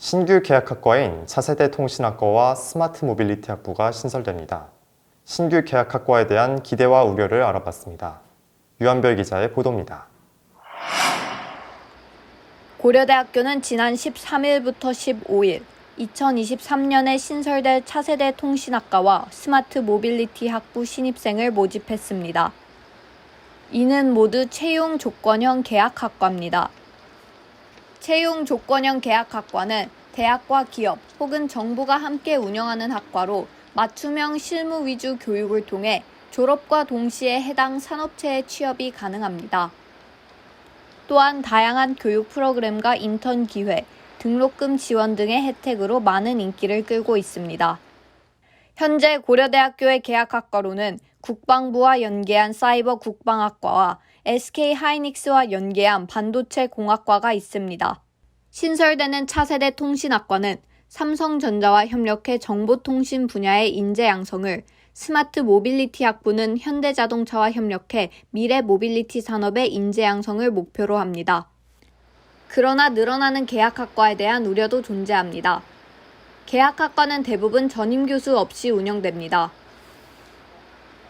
신규 계약학과인 차세대 통신학과와 스마트 모빌리티 학부가 신설됩니다. 신규 계약학과에 대한 기대와 우려를 알아봤습니다. 유한별 기자의 보도입니다. 고려대학교는 지난 13일부터 15일 2023년에 신설될 차세대 통신학과와 스마트 모빌리티 학부 신입생을 모집했습니다. 이는 모두 채용 조건형 계약학과입니다. 채용 조건형 계약학과는 대학과 기업 혹은 정부가 함께 운영하는 학과로 맞춤형 실무 위주 교육을 통해 졸업과 동시에 해당 산업체에 취업이 가능합니다. 또한 다양한 교육 프로그램과 인턴 기회, 등록금 지원 등의 혜택으로 많은 인기를 끌고 있습니다. 현재 고려대학교의 계약학과로는 국방부와 연계한 사이버 국방학과와 SK 하이닉스와 연계한 반도체 공학과가 있습니다. 신설되는 차세대 통신학과는 삼성전자와 협력해 정보통신 분야의 인재 양성을 스마트 모빌리티 학부는 현대자동차와 협력해 미래 모빌리티 산업의 인재 양성을 목표로 합니다. 그러나 늘어나는 계약학과에 대한 우려도 존재합니다. 계약학과는 대부분 전임 교수 없이 운영됩니다.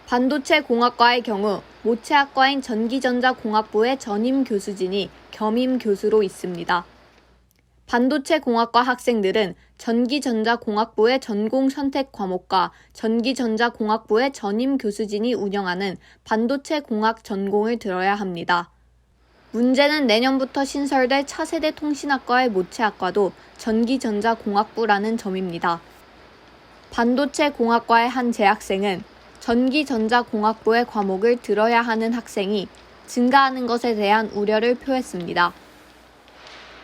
반도체 공학과의 경우 모체학과인 전기전자공학부의 전임 교수진이 겸임 교수로 있습니다. 반도체 공학과 학생들은 전기전자공학부의 전공 선택 과목과 전기전자공학부의 전임 교수진이 운영하는 반도체 공학 전공을 들어야 합니다. 문제는 내년부터 신설될 차세대 통신학과의 모체학과도 전기전자공학부라는 점입니다. 반도체 공학과의 한 재학생은 전기전자공학부의 과목을 들어야 하는 학생이 증가하는 것에 대한 우려를 표했습니다.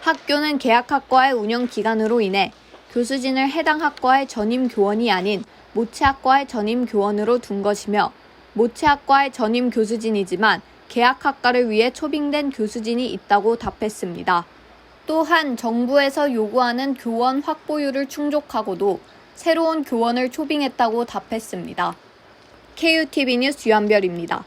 학교는 계약학과의 운영 기간으로 인해 교수진을 해당 학과의 전임 교원이 아닌 모체학과의 전임 교원으로 둔 것이며 모체학과의 전임 교수진이지만 계약학과를 위해 초빙된 교수진이 있다고 답했습니다. 또한 정부에서 요구하는 교원 확보율을 충족하고도 새로운 교원을 초빙했다고 답했습니다. KUTV 뉴스 유한별입니다.